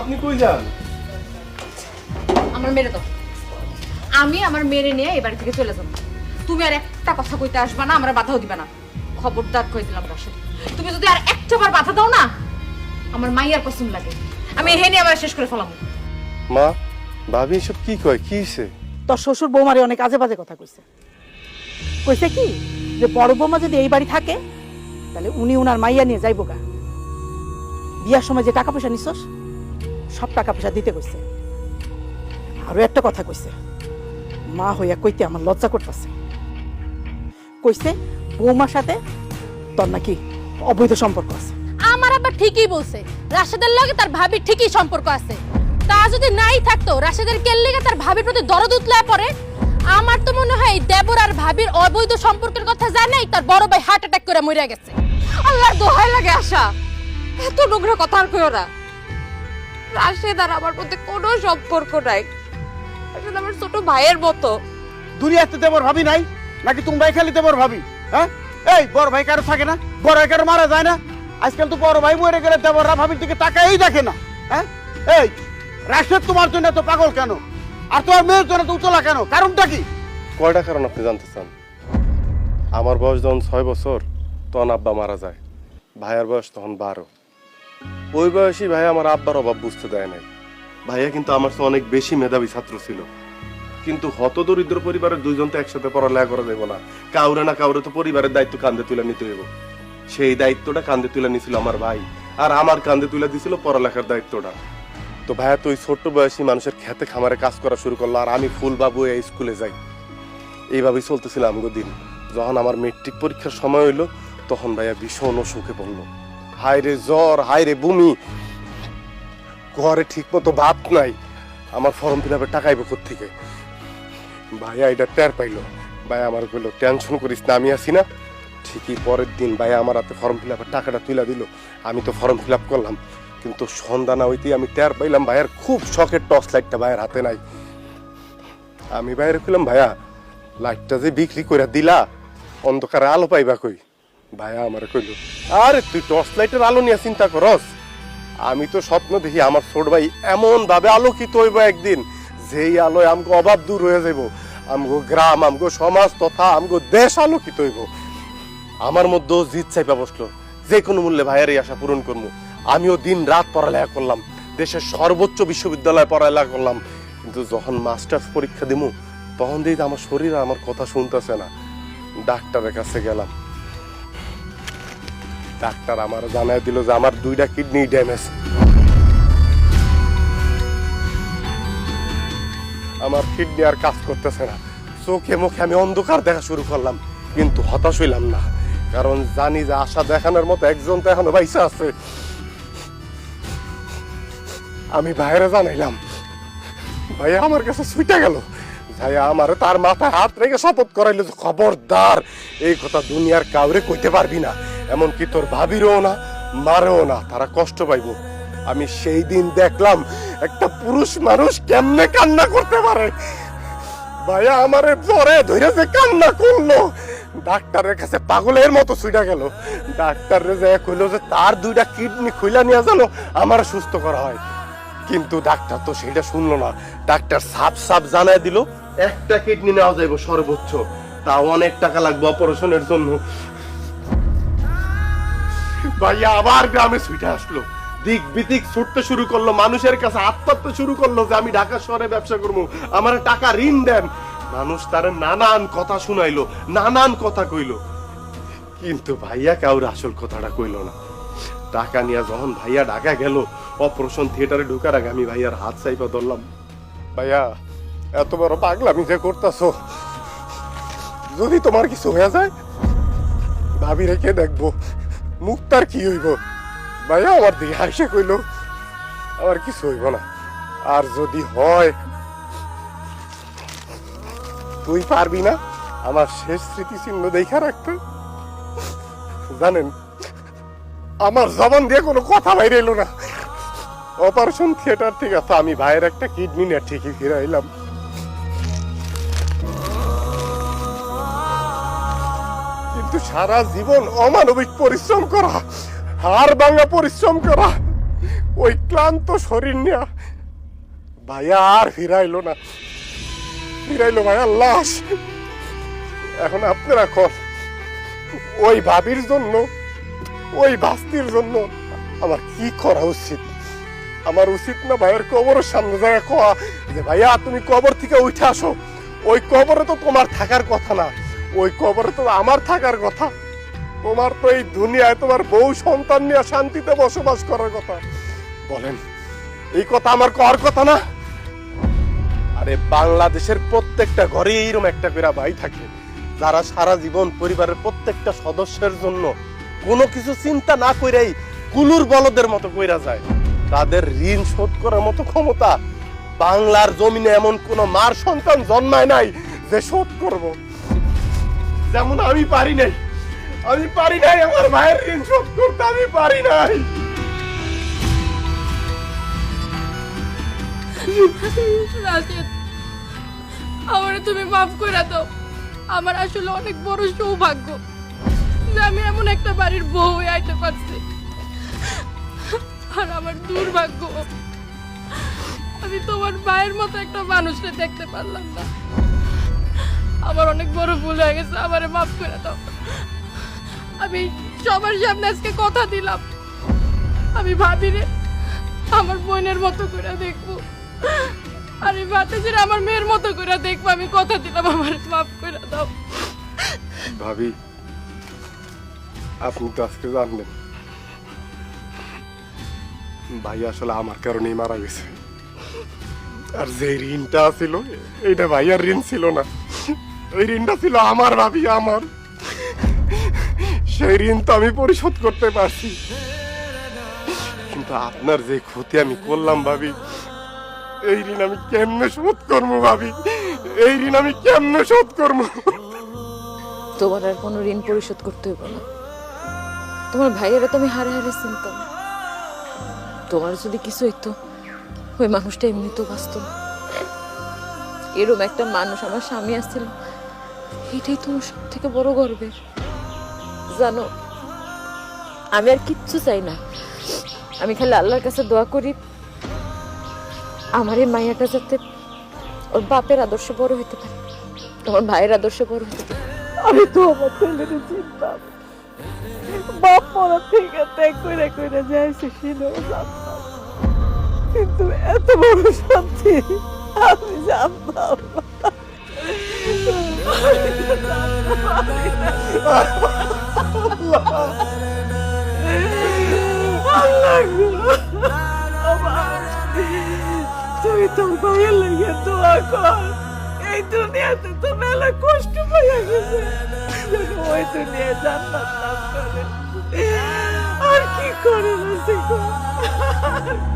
আপনি কই যান? আমার মেরে দাও। আমি আমার মেরে নিয়ে এই বাড়ি থেকে চলে যাব। তুমি আর একটা কথা কইতে আসবা না আমরা বাধাও দিবে না। খবরদার কই দিলাম রাশেদ তুমি যদি আর একটা বার বাধা দাও না আমার মাইয়ার পছন্দ লাগে। আমি এহেনি আবার শেষ করে ফেলাম। মা ভাবি এসব কি কয়? কি হইছে? তোর শ্বশুর বৌমারে অনেক আজে বাজে কথা কইছে। কইছে কি? যে বড় বৌমা যদি এই বাড়ি থাকে তাহলে উনি উনার মাইয়া নিয়ে যাইব গা। বিয়ার সময় যে টাকা পয়সা নিছস সব টাকা পয়সা দিতে কইছে। আরও একটা কথা কইছে। মা হইয়া কইতে আমার লজ্জা করতেছে। কইছে বৌমার সাথে তোর নাকি অবৈধ সম্পর্ক আছে। আমার আবার ঠিকই বলছে। রাশেদের লগে তার ভাবির ঠিকই সম্পর্ক আছে। তা যদি নাই থাকতো রাশেদের কেল্লিগে তার ভাবির প্রতি দরদ উতলায় পড়ে। আমার তো মনে হয় দেবর আর ভাবির অবৈধ সম্পর্কের কথা জানাই তার বড় ভাই হার্ট অ্যাটাক করে মরে গেছে। আল্লাহর দোহাই লাগে আশা। এত নোংরা কথা আর কইও না। রাশেদ আর আমার মধ্যে কোনো সম্পর্ক নাই। রাশেদ আমার ছোট ভাইয়ের মতো। দুনিয়াতে দেবর ভাবি নাই? নাকি তোমরাই খালি দেবর ভাবি? হ্যাঁ? এই বড় ভাই কারও থাকে না বড় ভাই কারও মারা যায় না। আজকাল তো বড় ভাই মরে গেলে দেবররা ভাবির দিকে তাকাই দেখে না। হ্যাঁ? এই রাশেদ তোমার জন্য তো পাগল কেন? আর তোমার মেয়ের জন্য তো উতলা কেন? কারণটা কি? কয়টা কারণ আপনি জানতে চান? আমার বয়স যখন ছয় বছর তখন আব্বা মারা যায়। ভাইয়ার বয়স তখন বারো। ওই বয়সী ভাই আমার আব্বার অভাব বুঝতে দেয় নাই। ভাইয়া কিন্তু আমার চেয়ে অনেক বেশি মেধাবী ছাত্র ছিল। কিন্তু হত দরিদ্র পরিবারের দুইজন তো একসাথে পড়ালেখা করা যাবে না। কাউরে না কাউরে তো পরিবারের দায়িত্ব কান্দে তুলে নিতে হইব। সেই দায়িত্বটা কান্দে তুলে নিছিল আমার ভাই, আর আমার কান্দে তুলে দিছিল পড়ালেখার দায়িত্বটা। তো ভাইয়া, তো ওই ছোট্ট বয়সী মানুষের খেতে খামারে কাজ করা শুরু করল, আর আমি ফুল বাবু এই স্কুলে যাই। এইভাবেই চলতেছিল আমগো দিন। যখন আমার মেট্রিক পরীক্ষার সময় হইল, তখন ভাইয়া ভীষণ অসুখে পড়ল। হায় রে জ্বর হায় রে বমি। ঘরে ঠিক মতো ভাত নাই। আমার ফর্ম ফিল আপের টাকাইব থেকে ভাইয়া এটা টের পাইলো। ভাইয়া আমার কইলো, টেনশন করিস না, আমি আছি না। ঠিকই পরের দিন ভাইয়া আমার হাতে ফর্ম ফিল আপের টাকাটা তুলে দিল। আমি তো ফর্ম ফিল আপ করলাম। কিন্তু সন্ধ্যা না হইতেই আমি টের পাইলাম ভাইয়ার খুব শখের টর্চ লাইটটা ভাইয়ের হাতে নাই। আমি বাইরে কইলাম, ভাইয়া, লাইটটা যে বিক্রি করে দিলা, অন্ধকারে আলো পাইবা কই? ভাইয়া, আমার কইল, আরে, তুই টর্চ লাইটের আলো নিয়ে চিন্তা করস। আমি তো স্বপ্ন দেখি আমার ছোট ভাই এমন ভাবে আলোকিত হইব একদিন, যেই আলোয় আমগো অভাব দূর হয়ে যাইব। আমগো গ্রাম, আমগো সমাজ তথা আমগো দেশ আলোকিত হইব। আমার মধ্যেও জিত চাইপা বসল, যে কোনো মূল্যে ভাইয়ের এই আশা পূরণ করব আমিও দিন রাত পড়ালেখা করলাম, দেশের সর্বোচ্চ বিশ্ববিদ্যালয়ে পড়ালেখা করলাম। কিন্তু যখন মাস্টার্স পরীক্ষা দিমু, তখন দিয়ে আমার শরীর আমার কথা শুনতেছে না। ডাক্তারের কাছে গেলাম। ডাক্তার আমার জানাই দিল যে আমার দুইটা কিডনি ড্যামেজ আমার কিডনি আর কাজ করতেছে না। চোখে মুখে আমি অন্ধকার দেখা শুরু করলাম, কিন্তু হতাশ হইলাম না। কারণ জানি যে আশা দেখানোর মতো একজন তো এখনও বাইসা আছে। আমি বাইরে জানাইলাম, ভাইয়া, আমার কাছে ছুটে গেল। ভাইয়া, আমার তার মাথায় হাত রেখে শপথ করাইলো খবরদার, এই কথা দুনিয়ার কাউরে কইতে পারবি না। এমনকি তোর ভাবিরও না, মারেও না, তারা কষ্ট পাইবো। আমি সেই দিন দেখলাম একটা পুরুষ মানুষ কেমনে কান্না করতে পারে। ভাইয়া আমারে জ্বরে ধরে যে কান্না করল। ডাক্তারের কাছে পাগলের মতো ছুটে গেল। ডাক্তার যে কইলো যে তার দুইটা কিডনি খুইলা নিয়ে জানো আমার সুস্থ করা হয়। কিন্তু ডাক্তার তো সেটা শুনলো না। ডাক্তার সাপ সাপ জানায় দিল, একটা কিডনি নেওয়া যাইব সর্বোচ্চ। তাও অনেক টাকা লাগবে অপারেশনের জন্য। ভাইয়া, আবার গ্রামে ছুটে আসলো। দিক বিদিক ছুটতে শুরু করল, মানুষের কাছে আত্মহত্যা শুরু করল যে আমি ঢাকা শহরে ব্যবসা করব, আমার টাকা ঋণ দেন। মানুষ তার নানান কথা শুনাইলো, নানান কথা কইলো। কিন্তু ভাইয়া কাউর আসল কথাটা কইলো না। টাকা নিয়ে যখন ভাইয়া ঢাকা গেল, অপারেশন থিয়েটারে ঢুকার আগে আমি ভাইয়ার হাত চাইপা ধরলাম। ভাইয়া, এত বড় পাগলামি যে করতেছো। যদি তোমার কিছু হয়ে যায়, ভাবি রেখে দেখব। মুক্তার কি হইব? ভাইয়া আমার দিকে হাসে কইল আমার কিছু হইব না। আর যদি হয়, তুই পারবি না আমার শেষ স্মৃতিচিহ্ন দেখা রাখতে? জানেন, আমার জবান দিয়ে কোনো কথা বাইরে এলো না। অপারেশন থিয়েটার থেকে আমি ভাইয়ের একটা কিডনি নিয়ে ঠিকই ফিরে কিন্তু সারা জীবন অমানবিক পরিশ্রম করা, হাড় ভাঙা পরিশ্রম করা, ওই ক্লান্ত শরীর নেয়া। ভাইয়া আর ফিরাইলো না। ফিরাইলো ভাইয়া লাশ। এখন আপনারা কর ওই ভাবির জন্য, ওই বাস্তির জন্য আমার কি করা উচিত? আমার উচিত না ভাইয়ের কবরের সামনে যায় কোয়া যে, ভাইয়া, তুমি কবর থেকে উঠে আসো। ওই কবরে তো তোমার থাকার কথা না। ওই কবরে তো আমার থাকার কথা। তোমার তো এই দুনিয়ায় তোমার বউ সন্তান নিয়ে শান্তিতে বসবাস করার কথা। বলেন, এই কথা আমার কর কথা না? আরে বাংলাদেশের প্রত্যেকটা ঘরে এইরকম একটা করে ভাই থাকে, যারা সারা জীবন পরিবারের প্রত্যেকটা সদস্যের জন্য কোনো কিছু চিন্তা না কইরাই কুলুর বলদের মতো কইরা যায়। তাদের ঋণ শোধ করার মতো ক্ষমতা বাংলার জমিনে এমন কোন মার সন্তান জন্মায় নাই যে শোধ করব। যেমন আমি পারি নাই। আমি পারি নাই, আমার ভাইয়ের ঋণ শোধ করতে আমি পারি নাই। তুমি মাফ করে দাও। আমার আসলে অনেক বড় সৌভাগ্য যে আমি এমন একটা বাড়ির বউ হয়ে আইতে পারছি। আর আমার দুর্ভাগ্য, আমি তোমার ভাইয়ের মতো একটা মানুষকে দেখতে পারলাম না। আমার অনেক বড় ভুল হয়ে গেছে, আমারে মাফ করে দাও। আমি সবার সামনে আজকে কথা দিলাম। আমি ভাবি রে আমার বোনের মতো করে দেখব। আর এই বাতাসের আমার মেয়ের মতো করে দেখব, আমি কথা দিলাম, আমার মাফ করে দাও। ভাবি, আপনি তো আজকে জানলেন ভাই আসলে আমার কারণেই মারা গেছে। আর যে ঋণটা ছিল এইটা ভাইয়ার ঋণ ছিল না। ওই ঋণটা ছিল আমার, ভাবি, আমার। সেই ঋণ তো আমি পরিশোধ করতে পারছি। কিন্তু আপনার যে ক্ষতি আমি করলাম, ভাবি, এই ঋণ আমি কেমনে শোধ করব, ভাবি? এই ঋণ আমি কেমনে শোধ করব? তোমার আর কোনো ঋণ পরিশোধ করতে হইব না। তোমার ভাইয়েরা তো আমি হারে হারে চিনতাম। তোমার যদি কিছু হইতো, ওই মানুষটা এমনি তো না। এরম একটা মানুষ আমার স্বামী আসছিল এটাই তোমার সব থেকে বড় গর্বের। জানো আমি আর কিচ্ছু চাই না। আমি খালি আল্লাহর কাছে দোয়া করি আমার এই মাইয়াটা যাতে ওর বাপের আদর্শে বড় হইতে পারে তোমার ভাইয়ের আদর্শে বড় হইতে পারে। আমি তো আমার ছেলের চিন্তা। বাপ মরা থেকে ত্যাগ করে করে যাইছে সেটাও জানতাম কিন্তু এত বড় শান্তি আমি জানতাম তুই তোর ভাইয়ের লাগিয়ে দোয়া কর এই দুনিয়াতে তো মেলা কষ্ট পাইয়া গেছে ওই দুনিয়ায় জান্নাত লাভ করে আর কি করে না